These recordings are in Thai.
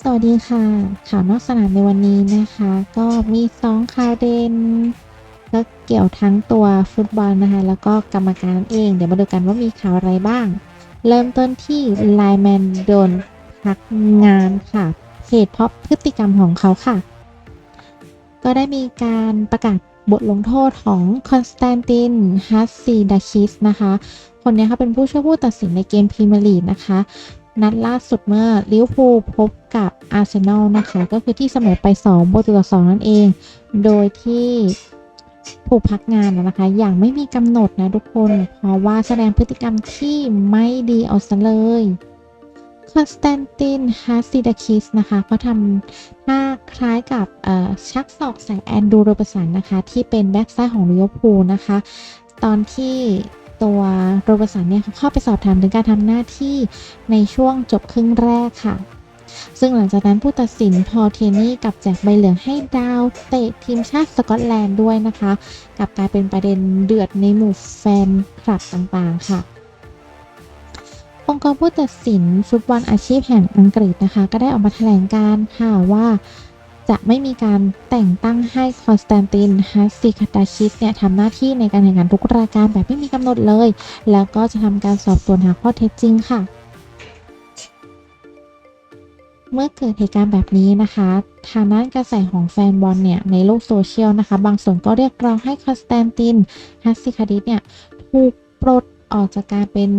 สวัสดีค่ะ ข่าวนอกสนามในวันนี้นะคะ ก็มีสองข่าวเด่นก็เกี่ยวทั้งตัวฟุตบอลนะคะ แล้วก็กรรมการเอง เดี๋ยวมาดูกันว่ามีข่าวอะไรบ้าง เริ่มต้นที่ไลแมนโดนพักงานค่ะ เหตุเพราะพฤติกรรมของเขาค่ะ ก็ได้มีการประกาศบทลงโทษของคอนสแตนตินฮัสซีดาคิสนะคะ คนนี้เขาเป็นผู้ช่วยผู้ตัดสินในเกมพรีเมียร์ลีกนะคะ นัดล่าสุดเมื่อลิเวอร์พูลพบ กับอาร์เซนอลนะคะ ก็คือที่เสมอไป2ประตูต่อ2นั่นเอง โดยที่ถูกพักงานนะคะ อย่างไม่มีกำหนดนะทุกคน เพราะว่าแสดงพฤติกรรมที่ไม่ดีเอาซะเลยคอนสแตนตินฮาซิดาคิสนะคะเขาทำหน้าคล้ายกับชักศอกใส่แอนดูโรบสันนะคะ ที่เป็นแบ็กซ้ายของลิเวอร์พูลนะคะ ตอนที่ตัวโรบสันเนี่ยเขาเข้าไปสอบถามถึงการทำหน้าที่ในช่วงจบครึ่งแรกค่ะ ซึ่งหลังจากนั้นผู้ตัดสินพอเทนี่กับแจกใบเหลืองให้ดาวเตะทีมชาติสกอตแลนด์ด้วยนะคะกลับกลายเป็นประเด็นเดือดในหมู่แฟนคลับต่างๆค่ะองค์กรผู้ตัดสินฟุตบอลอาชีพแห่งอังกฤษนะคะ ก็ได้ออกมาแถลงการ์ค่ะว่าจะไม่มีการแต่งตั้งให้คอนสแตนตินฮัสซิคาตาชิสเนี่ยทำหน้าที่ในการแข่งขันทุกรายการแบบไม่มีกำหนดเลย แล้วก็จะทำการสอบสวนหาข้อเท็จจริงค่ะ เมื่อเกิดเหตุการณ์แบบนี้นะคะ ทางด้านกระแสของแฟนบอลเนี่ยในโลกโซเชียลนะคะ บางส่วนก็เรียกร้องให้คอนสแตนตินฮัสซิคาดิสเนี่ยถูกปลดออกจากการเป็น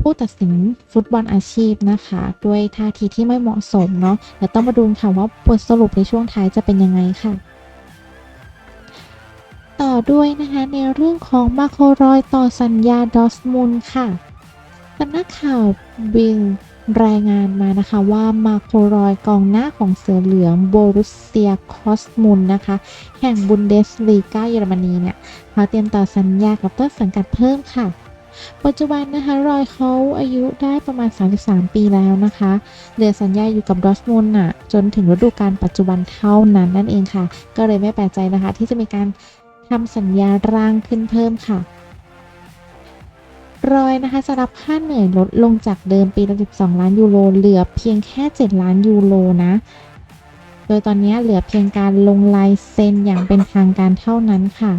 ผู้ตัดสินฟุตบอลอาชีพนะคะ ด้วยท่าทีที่ไม่เหมาะสมเนาะเดี๋ยวต้องมาดูค่ะว่าบทสรุปในช่วงท้ายจะเป็นยังไงค่ะ ต่อด้วยนะคะในเรื่องของมาโครอยต่อสัญญาดอสมุนค่ะสำนักข่าวบิล รายงานมานะคะว่ามาโครอยกองหน้าของเสือเหลืองโบรุสเซียคอสมุนนะคะ แห่งบุนเดสลีกาเยอรมนีเนี่ยเขาเตรียมต่อสัญญากับต้นสังกัดเพิ่มค่ะ ปัจจุบันนะคะรอยเขาอายุได้ประมาณ 33 ปีแล้วนะคะเหลือสัญญาอยู่กับดอสมุนน่ะจนถึงฤดูกาลปัจจุบันเท่านั้นนั่นเองค่ะ ก็เลยไม่แปลกใจนะคะ ที่จะมีการทำสัญญาร่างขึ้นเพิ่มค่ะ รอยนะคะจะรับค่าเหนื่อยลดลงจากเดิมปีละ 12 ล้านยูโรเหลือเพียงแค่ 7 ล้านยูโรนะ โดยตอนนี้เหลือเพียงการลงลายเซ็นอย่างเป็นทางการเท่านั้นค่ะ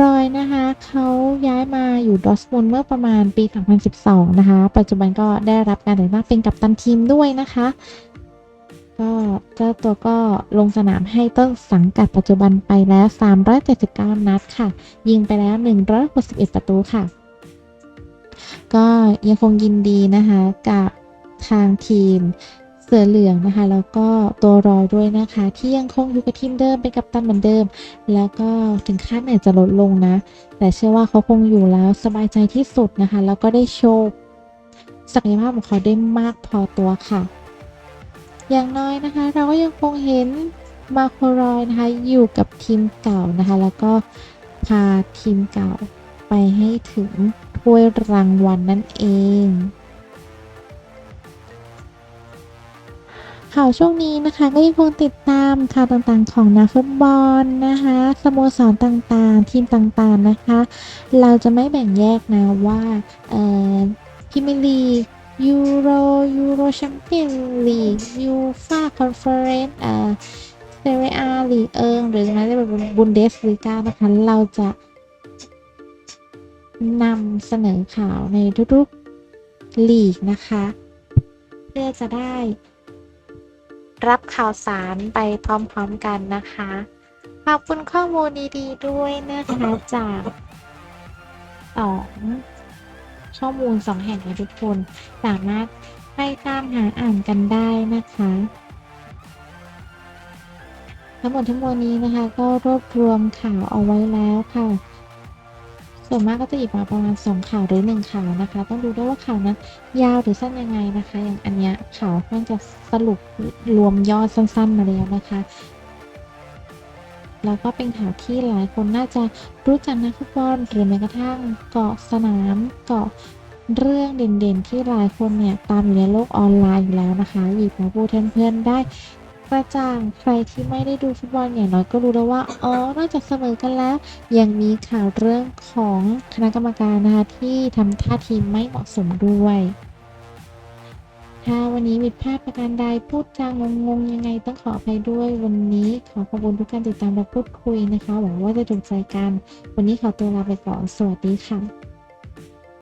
รอยนะคะเขาย้ายมาอยู่ดอสมุนเมื่อประมาณปี 2012 นะคะ ปัจจุบันก็ได้รับการแต่งตั้งเป็นกัปตันทีมด้วยนะคะ ก็เจ้าตัวก็ลงสนามให้ต้นสังกัดปัจจุบันไปแล้ว 379 นัดค่ะ ยิงไปแล้ว 161 ประตูค่ะ ก็ยังคงยินดีนะคะกับทางทีมเสือเหลืองนะคะ แล้วก็ตัวรอยด้วยนะคะ ที่ยังคงอยู่กับทีมเดิมเป็นกัปตันเหมือนเดิม แล้วก็ถึงค่าเหนจะลดลงนะ แต่เชื่อว่าเขาคงอยู่แล้วสบายใจที่สุดนะคะ แล้วก็ได้โชว์ศักยภาพของเขาได้มากพอตัวค่ะ อย่างน้อยนะคะ เราก็ยังคงเห็นมาโครอยนะคะ อยู่กับทีมเก่านะคะ แล้วก็พาทีมเก่าไปให้ถึง ถ้วยรางวัลนั่นเอง ข่าวช่วงนี้นะคะก็ยังคงติดตามข่าวต่างๆของนักฟุตบอลนะคะสโมสรต่างๆ ทีมต่างๆนะคะ เราจะไม่แบ่งแยกนะว่าเออพรีเมียร์ลีกยูโรยูโรแชมเปี้ยนลีกยูฟ่าคอนเฟอเรนซ์เออเซเรียลีกเอิงหรือแม้แต่บุนเดสลีกานะคะเราจะ นำเสนอข่าวในทุกๆลีกนะคะ เพื่อจะได้ รับข่าวสารไปพร้อมๆกันนะคะ ขอบคุณข้อมูลดีๆด้วยนะคะจากสองข้อมูลสองแห่งนะทุกคนสามารถไปตามหาอ่านกันได้นะคะ ทั้งหมดทั้งมวลนี้นะคะ ก็รวบรวมข่าวเอาไว้แล้วค่ะ ส่วนมากก็จะหยิบมาประมาณสองข่าวหรือหนึ่งข่าวนะคะ ต้องดูด้วยว่าข่าวนั้นยาวหรือสั้นยังไงนะคะ อย่างอันเนี้ยข่าวมันจะสรุปรวมยอดสั้นๆมาแล้วนะคะ แล้วก็เป็นข่าวที่หลายคนน่าจะรู้จักนักฟุตบอลหรือแม้กระทั่งเกาะสนามเกาะเรื่องเด่นๆ ที่หลายคนเนี่ยตามอยู่ในโลกออนไลน์อยู่แล้วนะคะ หยิบมาพูดเพื่อนๆได้ กระจ่างใครที่ไม่ได้ดูฟุตบอลอย่างน้อยก็รู้แล้วว่าอ๋อนอกจากเสมอกันแล้ว ยังมีข่าวเรื่องของคณะกรรมการนะคะที่ทำท่าทีไม่เหมาะสมด้วยถ้าวันนี้ผิดพลาดประการใดพูดจางงงๆยังไงต้องขออภัยด้วย วันนี้ขอขอบคุณทุกการติดตามและพูดคุยนะคะ หวังว่าจะถูกใจกัน วันนี้ขอตัวลาไปก่อน สวัสดีค่ะ